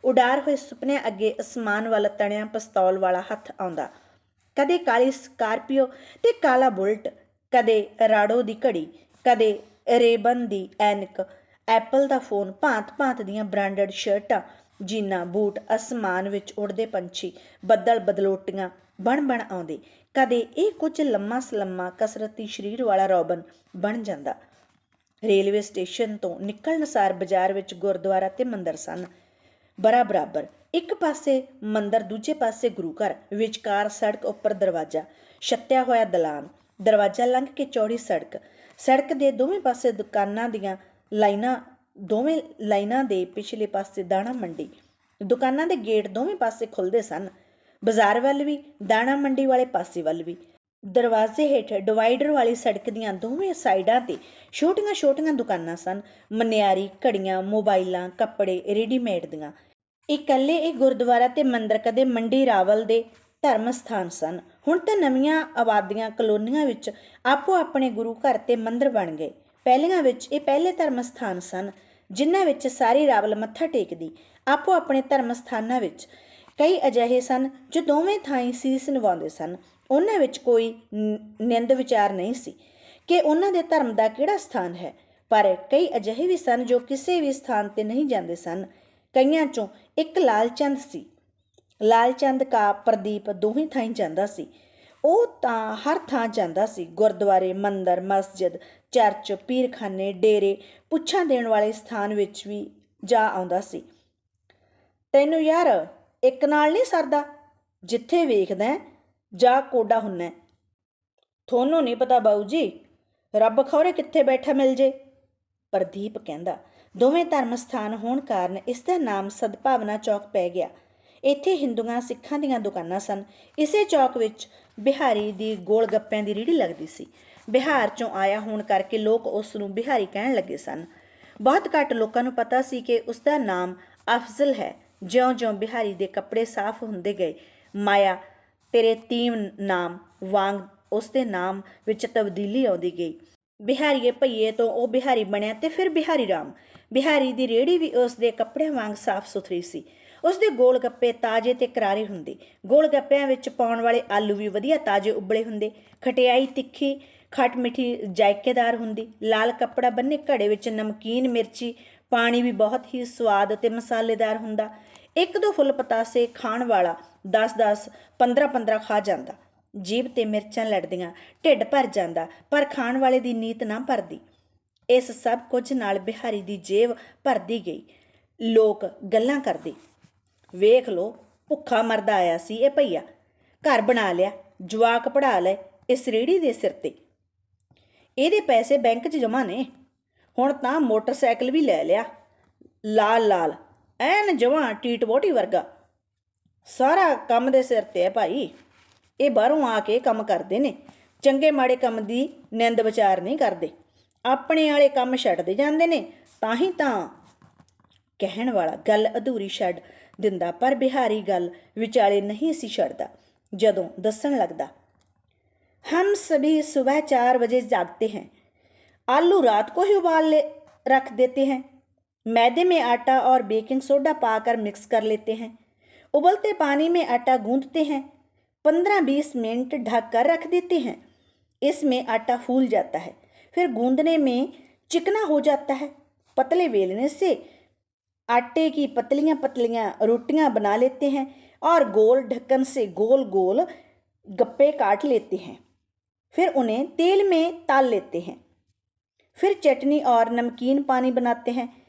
ਉਡਾਰ ਹੋਏ ਸੁਪਨੇ ਅੱਗੇ ਅਸਮਾਨ ਵੱਲ ਤਣਿਆ ਪਿਸਤੌਲ ਵਾਲਾ ਹੱਥ ਆਉਂਦਾ। ਕਦੇ ਕਾਲੀ ਸਕਾਰਪੀਓ ਤੇ ਕਾਲਾ ਬੁਲਟ, ਕਦੇ ਰਾੜੋ ਦੀ ਘੜੀ, ਕਦੇ ਰੇਬਨ ਦੀ ਐਨਕ, ਐਪਲ ਦਾ ਫੋਨ ਭਾਂਤ-ਭਾਂਤ ਦੀਆਂ ਬ੍ਰਾਂਡਡ ਸ਼ਰਟਾਂ, ਜੀਨਾ, ਬੂਟ ਅਸਮਾਨ ਵਿੱਚ ਉੜਦੇ ਪੰਛੀ, ਬੱਦਲ ਬਦਲੋਟੀਆਂ ਬਣ-ਬਣ ਆਉਂਦੇ। ਕਦੇ ਇਹ ਕੁਝ ਲੰਮਾ ਸਲੰਮਾ ਕਸਰਤੀ ਸਰੀਰ ਵਾਲਾ ਰੋਬਨ ਬਣ ਜਾਂਦਾ। ਰੇਲਵੇ ਸਟੇਸ਼ਨ ਤੋਂ ਨਿਕਲਣ ਸਾਰ ਬਾਜ਼ਾਰ ਵਿੱਚ ਗੁਰਦੁਆਰਾ ਤੇ ਮੰਦਰ ਸਨ। ਬਰਾ ਬਰਾਬਰ ਇੱਕ ਪਾਸੇ ਮੰਦਰ, ਦੂਜੇ ਪਾਸੇ ਗੁਰੂ ਘਰ ਵਿਚਕਾਰ ਸੜਕ ਉੱਪਰ ਦਰਵਾਜ਼ਾ, ਛੱਤਿਆ ਹੋਇਆ ਦਲਾਨ, ਦਰਵਾਜ਼ਾ ਲੰਘ ਕੇ ਚੌੜੀ ਸੜਕ ਸੜਕ ਦੇ ਦੋਵੇਂ ਪਾਸੇ ਦੁਕਾਨਾਂ ਦੀਆਂ ਲਾਈਨਾਂ, ਦੋਵੇਂ ਲਾਈਨਾਂ ਦੇ ਪਿਛਲੇ ਪਾਸੇ ਦਾਣਾ ਮੰਡੀ, ਦੁਕਾਨਾਂ ਦੇ ਗੇਟ ਦੋਵੇਂ ਪਾਸੇ ਖੁੱਲਦੇ ਸਨ। ਬਾਜ਼ਾਰ ਵੱਲ ਵੀ, ਦਾਣਾ ਮੰਡੀ ਵਾਲੇ ਪਾਸੇ ਵੱਲ ਵੀ। ਦਰਵਾਜ਼ੇ ਹੇਠ ਡਿਵਾਈਡਰ ਵਾਲੀ ਸੜਕ ਦੀਆਂ ਦੋਵੇਂ ਸਾਈਡਾਂ ਤੇ ਛੋਟੀਆਂ-ਛੋਟੀਆਂ ਦੁਕਾਨਾਂ ਸਨ। ਮਨਿਆਰੀ, ਘੜੀਆਂ, ਮੋਬਾਈਲਾਂ, ਕੱਪੜੇ, ਰੈਡੀਮੇਡ ਦੀਆਂ। ਇਕੱਲੇ ਇਹ ਗੁਰਦੁਆਰਾ ਤੇ ਮੰਦਰ ਕਦੇ ਮੰਡੀ ਰਾਵਲ ਦੇ ਧਰਮ ਸਥਾਨ ਸਨ। ਹੁਣ ਤਾਂ ਨਵੀਆਂ ਆਬਾਦੀਆਂ ਕਲੋਨੀਆਂ ਵਿੱਚ ਆਪੋ ਆਪਣੇ ਗੁਰੂ ਘਰ ਤੇ ਮੰਦਰ ਬਣ ਗਏ। ਪਹਿਲੀਆਂ ਵਿੱਚ ਇਹ ਪਹਿਲੇ ਧਰਮ ਸਥਾਨ ਸਨ, ਜਿਨ੍ਹਾਂ ਵਿੱਚ ਸਾਰੀ ਰਾਵਲ ਮੱਥਾ ਟੇਕਦੀ ਆਪੋ ਆਪਣੇ ਧਰਮ ਸਥਾਨਾਂ ਵਿੱਚ ਕਈ ਅਜਿਹੇ ਸਨ ਜੋ ਦੋਵੇਂ ਥਾਈਂ ਸੀਸ ਨਿਵਾਉਂਦੇ ਸਨ। ਉਹਨਾਂ ਵਿੱਚ ਕੋਈ ਨ- ਨਿੰਦ ਵਿਚਾਰ ਨਹੀਂ ਸੀ ਕਿ ਉਹਨਾਂ ਦੇ ਧਰਮ ਦਾ ਕਿਹੜਾ ਸਥਾਨ ਹੈ। ਪਰ ਕਈ ਅਜਿਹੇ ਵੀ ਸਨ ਜੋ ਕਿਸੇ ਵੀ ਸਥਾਨ ਤੇ ਨਹੀਂ ਜਾਂਦੇ ਸਨ। ਕਈਆਂ ਚੋਂ ਇੱਕ ਲਾਲਚੰਦ ਸੀ। ਲਾਲਚੰਦ ਕਾ ਪ੍ਰਦੀਪ ਦੋਹੀਂ ਥਾਈਂ ਜਾਂਦਾ ਸੀ। ਉਹ ਤਾਂ ਹਰ ਥਾਂ ਜਾਂਦਾ ਸੀ। ਗੁਰਦੁਆਰੇ, ਮੰਦਰ, ਮਸਜਿਦ, ਚਰਚ, ਪੀਰਖਾਨੇ, ਡੇਰੇ ਪੁੱਛਾਂ ਦੇਣ ਵਾਲੇ ਸਥਾਨ ਵਿੱਚ ਵੀ ਜਾ ਆਉਂਦਾ ਸੀ। ਤੈਨੂੰ ਯਾਰ ਇੱਕ ਨਾਲ ਨਹੀਂ ਸਰਦਾ। ਜਿੱਥੇ ਵੇਖਦਾ ਹੈ, ਜਾ ਕੋਡਾ ਹੁੰਨਾ ਤੁਹਾਨੂੰ ਨਹੀਂ ਪਤਾ ਬਾਊ ਜੀ ਰੱਬ ਖੌਰੇ ਕਿੱਥੇ ਬੈਠਾ ਮਿਲ ਜੇ। ਪ੍ਰਦੀਪ ਕਹਿੰਦਾ ਦੋਵੇਂ ਧਰਮ ਸਥਾਨ ਹੋਣ ਕਾਰਨ ਇਸ ਦਾ ਨਾਮ ਸਦਭਾਵਨਾ ਚੌਕ ਪੈ ਗਿਆ। ਇੱਥੇ ਹਿੰਦੂਆਂ ਸਿੱਖਾਂ ਦੀਆਂ ਦੁਕਾਨਾਂ ਸਨ। ਇਸੇ ਚੌਕ ਵਿੱਚ ਬਿਹਾਰੀ ਦੀ ਗੋਲ ਗੱਪਿਆਂ ਦੀ ਰੇਹੜੀ ਲੱਗਦੀ ਸੀ। ਬਿਹਾਰ ਚੋਂ ਆਇਆ ਹੋਣ ਕਰਕੇ ਲੋਕ ਉਸ ਨੂੰ ਬਿਹਾਰੀ ਕਹਿਣ ਲੱਗੇ ਸਨ। ਬਹੁਤ ਘੱਟ ਲੋਕਾਂ ਨੂੰ ਪਤਾ ਸੀ ਕਿ ਉਸ ਦਾ ਨਾਮ ਅਫਜ਼ਲ ਹੈ। ਜਿਉਂ-ਜਿਉਂ ਬਿਹਾਰੀ ਦੇ ਕੱਪੜੇ ਸਾਫ਼ ਹੁੰਦੇ ਗਏ, ਮਾਇਆ, ਤੇਰੇ ਤੀਮ ਨਾਮ ਵਾਂਗ ਉਸ ਦੇ ਨਾਮ ਵਿੱਚ ਤਬਦੀਲੀ ਆਉਂਦੀ ਗਈ। ਬਿਹਾਰੀਏ ਭਈਏ ਤੋਂ ਉਹ ਬਿਹਾਰੀ ਬਣਿਆ ਤੇ ਫਿਰ ਬਿਹਾਰੀ ਰਾਮ। ਬਿਹਾਰੀ ਦੀ ਰੇੜੀ ਵੀ ਉਸ ਦੇ ਕੱਪੜਿਆਂ ਵਾਂਗ ਸਾਫ਼ ਸੁਥਰੀ ਸੀ। ਉਸ ਦੇ ਗੋਲ ਗੱਪੇ ਤਾਜ਼ੇ ਤੇ ਕਰਾਰੇ ਹੁੰਦੇ। ਗੋਲ ਗੱਪਿਆਂ ਵਿੱਚ ਪਾਉਣ ਵਾਲੇ ਆਲੂ ਵੀ ਵਧੀਆ ਤਾਜ਼ੇ ਉਬਲੇ ਹੁੰਦੇ। ਖਟਿਆਈ ਤਿੱਖੀ, ਖੱਟ ਮਿੱਠੀ ਜਾਇਕੇਦਾਰ ਹੁੰਦੀ। ਲਾਲ ਕੱਪੜਾ ਬੰਨੇ ਘੜੇ ਵਿੱਚ ਨਮਕੀਨ ਮਿਰਚੀ। ਪਾਣੀ ਵੀ ਬਹੁਤ ਹੀ ਸਵਾਦ ਅਤੇ ਮਸਾਲੇਦਾਰ ਹੁੰਦਾ। ਇੱਕ ਦੋ ਫੁੱਲ ਪਤਾਸੇ ਖਾਣ ਵਾਲਾ 10-10 15-15 ਖਾ ਜਾਂਦਾ। ਜੀਬ ਤੇ ਮਿਰਚਾਂ ਲੜਦੀਆਂ, ਢਿੱਡ ਭਰ ਜਾਂਦਾ, ਪਰ ਖਾਣ ਵਾਲੇ ਦੀ ਨੀਤ ਨਾ ਭਰਦੀ। ਇਸ ਸਭ ਕੁਝ ਨਾਲ ਬਿਹਾਰੀ ਦੀ ਜੇਬ ਭਰਦੀ ਗਈ। ਲੋਕ ਗੱਲਾਂ ਕਰਦੇ। ਵੇਖ ਲੋ ਭੁੱਖਾ ਮਰਦਾ ਆਇਆ ਸੀ ਇਹ ਭਈਆ। ਘਰ ਬਣਾ ਲਿਆ, ਜਵਾਕ ਪੜਾ ਲਏ, ਇਸ ਰੇੜੀ ਦੇ ਸਿਰ ਤੇ। ਇਹਦੇ ਪੈਸੇ ਬੈਂਕ 'ਚ ਜਮਾ ਨੇ। ਹੁਣ ਤਾਂ ਮੋਟਰਸਾਈਕਲ ਵੀ ਲੈ ਲਿਆ। ਲਾਲ ਲਾਲ ਐਨ ਜਵਾਂ ਟੀਟ ਬੋਟੀ ਵਰਗਾ ਸਾਰਾ ਕੰਮ ਦੇ ਸਿਰ ਤੇ ਹੈ ਭਾਈ ਇਹ ਬਾਹਰੋਂ ਆ ਕੇ ਕੰਮ ਕਰਦੇ ਨੇ ਚੰਗੇ ਮਾੜੇ ਕੰਮ ਦੀ ਨਿੰਦ ਵਿਚਾਰ ਨਹੀਂ ਕਰਦੇ ਆਪਣੇ ਵਾਲੇ ਕੰਮ ਛੱਡਦੇ ਜਾਂਦੇ ਨੇ ਤਾਂ ਹੀ ਤਾਂ ਕਹਿਣ ਵਾਲਾ ਗੱਲ ਅਧੂਰੀ ਛੱਡ ਦਿੰਦਾ ਪਰ ਬਿਹਾਰੀ ਗੱਲ ਵਿਚਾਲੇ ਨਹੀਂ ਸੀ ਛੱਡਦਾ ਜਦੋਂ ਦੱਸਣ ਲੱਗਦਾ हम सभी सुबह चार बजे जागते हैं आलू रात को ही उबाल ले रख देते हैं मैदे में आटा और बेकिंग सोडा पाकर मिक्स कर लेते हैं। उबलते पानी में आटा गूंदते हैं। पंद्रह बीस मिनट ढक कर रख देते हैं। इसमें आटा फूल जाता है। फिर गूंदने में चिकना हो जाता है। पतले बेलने से आटे की पतलियाँ पतलियाँ रोटियाँ बना लेते हैं और गोल ढक्कन से गोल गोल गप्पे काट लेते हैं। फिर उन्हें तेल में ताल लेते हैं। फिर चटनी और नमकीन पानी बनाते हैं।